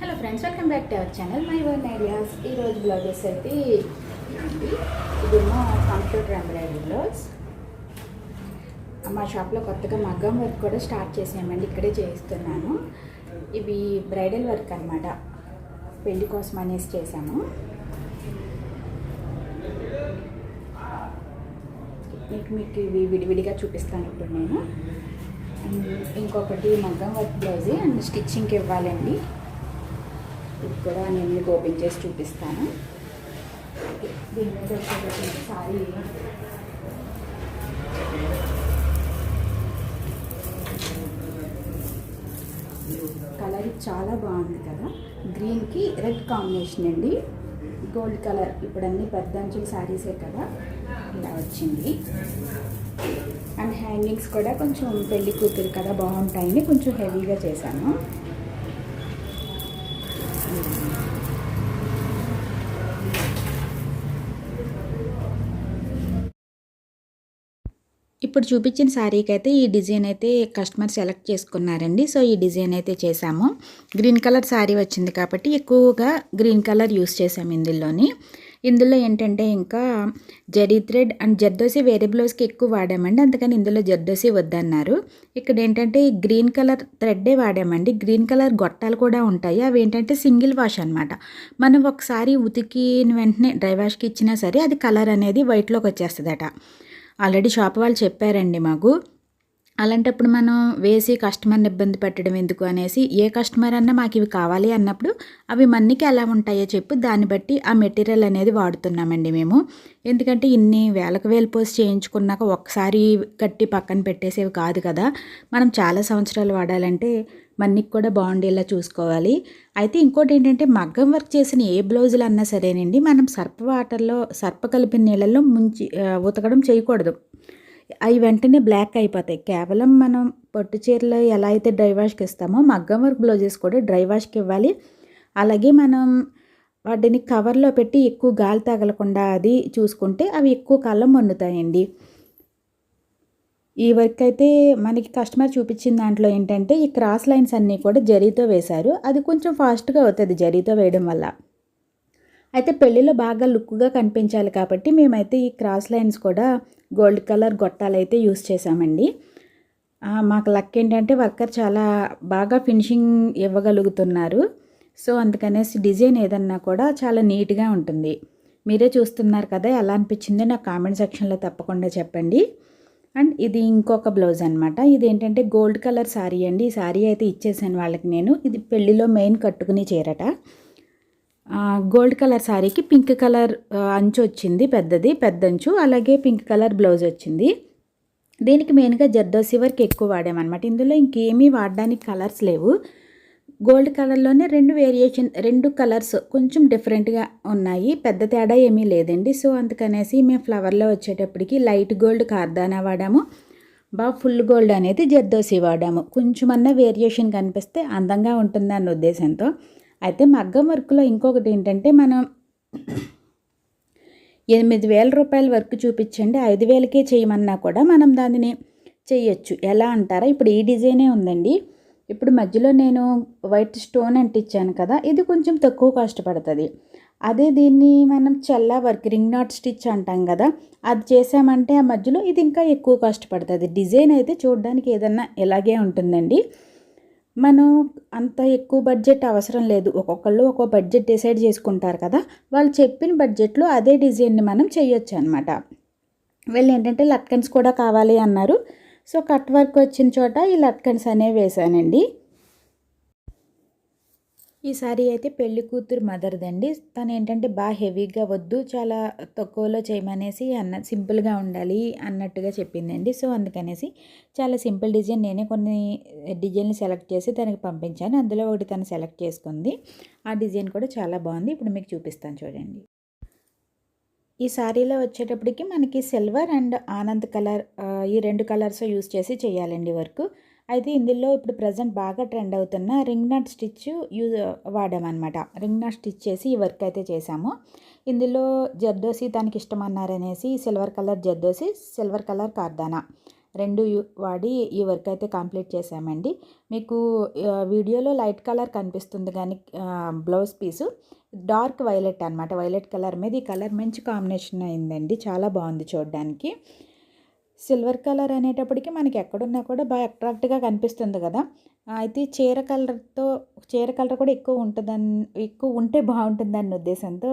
Hello friends welcome back to our channel my one ideas ఈరోజు blouses అయితే ఇదేమో computer embroidery blouse మా షాప్లో కొత్తగా మగ్గం వర్క్ కూడా స్టార్ట్ చేసామండి ఇక్కడే చేయిస్తున్నాను. ఇవి బ్రైడల్ వర్క్ అనమాట పెళ్ళి కోసం అనేసి చేశాము మీకు మీకు ఇవి విడివిడిగా చూపిస్తాను ఇప్పుడు నేను. ఇంకొకటి మగ్గం వర్క్ బ్లౌజ్ అండ్ స్టిచ్చింగ్కి ఇవ్వాలండి. ఇది కూడా నేను మీకు ఓపెన్ చేసి చూపిస్తాను. దీని మీద వచ్చేటటువంటి సారీ. కలర్ చాలా బాగుంది కదా. గ్రీన్కి రెడ్ కాంబినేషన్ అండి. గోల్డ్ కలర్ ఇప్పుడు అన్ని పెద్ద అంచుల శారీసే కదా. ఇలా వచ్చింది. అండ్ హ్యాంగింగ్స్ కూడా కొంచెం పెళ్ళి కూతురు కదా బాగుంటాయని కొంచెం హెవీగా చేశాను. ఇప్పుడు చూపించిన శారీకి అయితే ఈ డిజైన్ అయితే కస్టమర్ సెలెక్ట్ చేసుకున్నారండి. సో ఈ డిజైన్ అయితే చేశాము. గ్రీన్ కలర్ శారీ వచ్చింది కాబట్టి ఎక్కువగా గ్రీన్ కలర్ యూస్ చేసాము ఇందులోని. ఇందులో ఏంటంటే ఇంకా జరీ థ్రెడ్ అండ్ జర్దోసి వేరే బ్లౌజ్కి ఎక్కువ వాడామండి. అందుకని ఇందులో జర్దోసి వద్దన్నారు. ఇక్కడ ఏంటంటే గ్రీన్ కలర్ థ్రెడ్డే వాడామండి. గ్రీన్ కలర్ గొట్టాలు కూడా ఉంటాయి. అవి ఏంటంటే సింగిల్ వాష్ అనమాట మనం ఒకసారి ఉతికిన వెంటనే డ్రై వాష్కి ఇచ్చినా సరే అది కలర్ అనేది వైట్లోకి వచ్చేస్తుందట. ఆల్రెడీ షాప్ వాళ్ళు చెప్పారండి మాకు. అలాంటప్పుడు మనం వేసి కస్టమర్ని ఇబ్బంది పెట్టడం ఎందుకు అనేసి ఏ కస్టమర్ అన్నా మాకు ఇవి కావాలి అన్నప్పుడు అవి మన్నికి ఎలా ఉంటాయో చెప్పు దాన్ని బట్టి ఆ మెటీరియల్ అనేది వాడుతున్నామండి మేము. ఎందుకంటే ఇన్ని వేలకు వేలు పోసి చేయించుకున్నాక ఒక్కసారి కట్టి పక్కన పెట్టేసేవి కాదు కదా. మనం చాలా సంవత్సరాలు వాడాలంటే మన్నికి కూడా బాగుండేలా చూసుకోవాలి. అయితే ఇంకోటి ఏంటంటే మగ్గం వర్క్ చేసిన ఏ బ్లౌజులు అన్నా సరేనండి మనం సర్ప వాటర్లో సర్ప కలిపిన నీళ్ళల్లో ముంచి ఉతకడం చేయకూడదు. అవి వెంటనే బ్లాక్ అయిపోతాయి. కేవలం మనం పట్టు చీరలు ఎలా అయితే డ్రై వాష్కి ఇస్తామో మగ్గం వర్క్ బ్లౌజెస్ కూడా డ్రై వాష్కి ఇవ్వాలి. అలాగే మనం వాటిని కవర్లో పెట్టి ఎక్కువ గాలి తగలకుండా అది చూసుకుంటే అవి ఎక్కువ కాలం మన్నుతాయండి ఈ వర్క్ అయితే మనకి కస్టమర్ చూపించిన దాంట్లో ఏంటంటే ఈ క్రాస్ లైన్స్ అన్నీ కూడా జరీతో వేశారు. అది కొంచెం ఫాస్ట్గా అవుతుంది జరీతో వేయడం వల్ల. అయితే పెళ్ళిలో బాగా లుక్గా కనిపించాలి కాబట్టి మేమైతే ఈ క్రాస్ లైన్స్ కూడా గోల్డ్ కలర్ గొట్టాలు అయితే యూస్ చేసామండి మాకు లక్ ఏంటంటే వర్కర్ చాలా బాగా ఫినిషింగ్ ఇవ్వగలుగుతున్నారు. సో అందుకనేసి డిజైన్ ఏదన్నా కూడా చాలా నీట్గా ఉంటుంది. మీరే చూస్తున్నారు కదా ఎలా అనిపించిందో నాకు కామెంట్ సెక్షన్లో తప్పకుండా చెప్పండి. అండ్ ఇది ఇంకొక బ్లౌజ్ అనమాట ఇది ఏంటంటే గోల్డ్ కలర్ శారీ అండి. ఈ శారీ అయితే ఇచ్చేసాను వాళ్ళకి నేను. ఇది పెళ్ళిలో మెయిన్ కట్టుకుని చీరట. గోల్డ్ కలర్ శారీకి పింక్ కలర్ అంచు వచ్చింది పెద్దది పెద్దంచు అలాగే పింక్ కలర్ బ్లౌజ్ వచ్చింది. దీనికి మెయిన్గా జర్దోసి వర్క్ ఎక్కువ వాడామన్నమాట. ఇందులో ఇంకేమీ వాడడానికి కలర్స్ లేవు. గోల్డ్ కలర్లోనే రెండు వేరియేషన్ రెండు కలర్స్ కొంచెం డిఫరెంట్గా ఉన్నాయి. పెద్ద తేడా ఏమీ లేదండి. సో అందుకనేసి మేము ఫ్లవర్లో వచ్చేటప్పటికి లైట్ గోల్డ్ కార్దానా వాడాము. బాగా ఫుల్ గోల్డ్ అనేది జర్దోసి వాడాము. కొంచెమన్నా వేరియేషన్ కనిపిస్తే అందంగా ఉంటుందన్న ఉద్దేశంతో. అయితే మగ్గం వర్క్లో ఇంకొకటి ఏంటంటే మనం ఎనిమిది వేల రూపాయల వర్క్ చూపించండి. ఐదు వేలకే చేయమన్నా కూడా మనం దానిని చేయొచ్చు. ఎలా అంటారా? ఇప్పుడు ఈ డిజైనే ఉందండి. ఇప్పుడు మధ్యలో నేను వైట్ స్టోన్ అంటించాను కదా ఇది కొంచెం తక్కువ కాస్ట్ పడుతుంది. అదే దీన్ని మనం చల్లా వర్క్ రింగ్ నాట్ స్టిచ్ అంటాం కదా అది చేసామంటే ఆ మధ్యలో ఇది ఇంకా ఎక్కువ కాస్ట్ పడుతుంది. డిజైన్ అయితే చూడడానికి ఏదన్నా ఇలాగే ఉంటుందండి. మనం అంత ఎక్కువ బడ్జెట్ అవసరం లేదు. ఒక్కొక్కళ్ళు ఒక్కో బడ్జెట్ డిసైడ్ చేసుకుంటారు కదా. వాళ్ళు చెప్పిన బడ్జెట్లో అదే డిజైన్ని మనం చేయొచ్చు అనమాట వీళ్ళు ఏంటంటే లట్కన్స్ కూడా కావాలి అన్నారు. సో కట్ వర్క్ వచ్చిన చోట ఈ లట్కన్స్ అనేవి వేశానండి. ఈ సారీ అయితే పెళ్ళి కూతురు మదర్దండి. తను ఏంటంటే బాగా హెవీగా వద్దు చాలా తక్కువలో చేయమనేసి అన్న సింపుల్గా ఉండాలి అన్నట్టుగా చెప్పిందండి. సో అందుకనేసి చాలా సింపుల్ డిజైన్ నేనే కొన్ని డిజైన్లు సెలెక్ట్ చేసి తనకి పంపించాను. అందులో ఒకటి తను సెలెక్ట్ చేసుకుంది. ఆ డిజైన్ కూడా చాలా బాగుంది. ఇప్పుడు మీకు చూపిస్తాను చూడండి. ఈ శారీలో వచ్చేటప్పటికి మనకి సిల్వర్ అండ్ ఆనంద్ కలర్ ఈ రెండు కలర్స్ యూస్ చేసి చేయాలండి వర్క్. అయితే ఇందులో ఇప్పుడు ప్రజెంట్ బాగా ట్రెండ్ అవుతున్న రింగ్ నట్ స్టిచ్ యూజ్ వాడామన్నమాట. రింగ్ నట్ స్టిచ్ చేసి ఈ వర్క్ అయితే చేసాము ఇందులో జర్దోసి తనకి ఇష్టమన్నారనేసి silver colour zardozi silver colour కార్దానా రెండు వాడి ఈ వర్క్ అయితే కంప్లీట్ చేసామండి మీకు వీడియోలో లైట్ కలర్ కనిపిస్తుంది కానీ బ్లౌజ్ పీసు డార్క్ వైలెట్ అనమాట వైలెట్ కలర్ మీద ఈ కలర్ మంచి కాంబినేషన్ అయిందండి. చాలా బాగుంది చూడడానికి. సిల్వర్ కలర్ అనేటప్పటికి మనకి ఎక్కడున్నా కూడా బాగా అట్రాక్ట్గా కనిపిస్తుంది కదా. అయితే చీర కలర్తో చీర కలర్ కూడా ఎక్కువ ఉంటుందని ఎక్కువ ఉంటే బాగుంటుందన్న ఉద్దేశంతో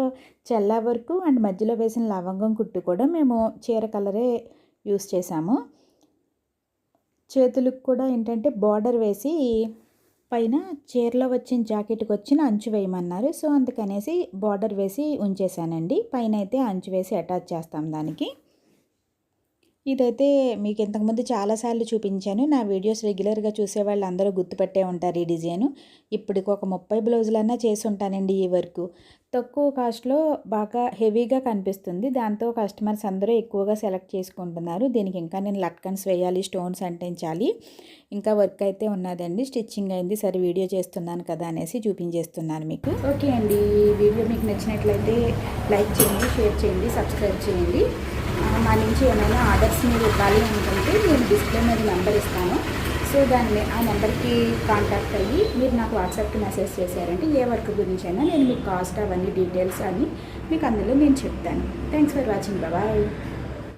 చెల్లా వరకు అండ్ మధ్యలో వేసిన లవంగం కుట్టు కూడా మేము చీర కలరే యూస్ చేసాము చేతులకు కూడా ఏంటంటే బార్డర్ వేసి పైన చీరలో వచ్చిన జాకెట్కి వచ్చిన అంచు వేయమన్నారు. సో అందుకనేసి బార్డర్ వేసి ఉంచేసానండి పైన అయితే అంచు వేసి అటాచ్ చేస్తాం దానికి. ఇదైతే మీకు ఇంతకుముందు చాలాసార్లు చూపించాను. నా వీడియోస్ రెగ్యులర్గా చూసే వాళ్ళు అందరూ గుర్తుపెట్టే ఉంటారు ఈ డిజైన్. ఇప్పటికి ఒక ముప్పై బ్లౌజులన్నా చేసి ఉంటానండి ఈ వర్క్. తక్కువ కాస్ట్లో బాగా హెవీగా కనిపిస్తుంది. దాంతో కస్టమర్స్ అందరూ ఎక్కువగా సెలెక్ట్ చేసుకుంటున్నారు. దీనికి ఇంకా నేను లట్కన్స్ వేయాలి స్టోన్స్ అంటించాలి. ఇంకా వర్క్ అయితే ఉన్నదండి. స్టిచ్చింగ్ అయింది. సరే వీడియో చేస్తున్నాను కదా అనేసి చూపించేస్తున్నాను మీకు. ఓకే అండి. ఈ వీడియో మీకు నచ్చినట్లయితే లైక్ చేయండి షేర్ చేయండి సబ్స్క్రైబ్ చేయండి. మా నుంచి ఏమైనా ఆర్డర్స్ మీరు ఇవ్వాలి అనుకుంటే నేను డిస్ప్లే మీద నెంబర్ ఇస్తాను. సో దాన్ని ఆ నెంబర్కి కాంటాక్ట్ అయ్యి మీరు నాకు వాట్సాప్కి మెసేజ్ చేశారంటే ఏ వర్క్ గురించి అయినా నేను మీకు కాస్ట్ అవన్నీ డీటెయిల్స్ అన్నీ మీకు అందులో నేను చెప్తాను. Thanks for watching. Bye bye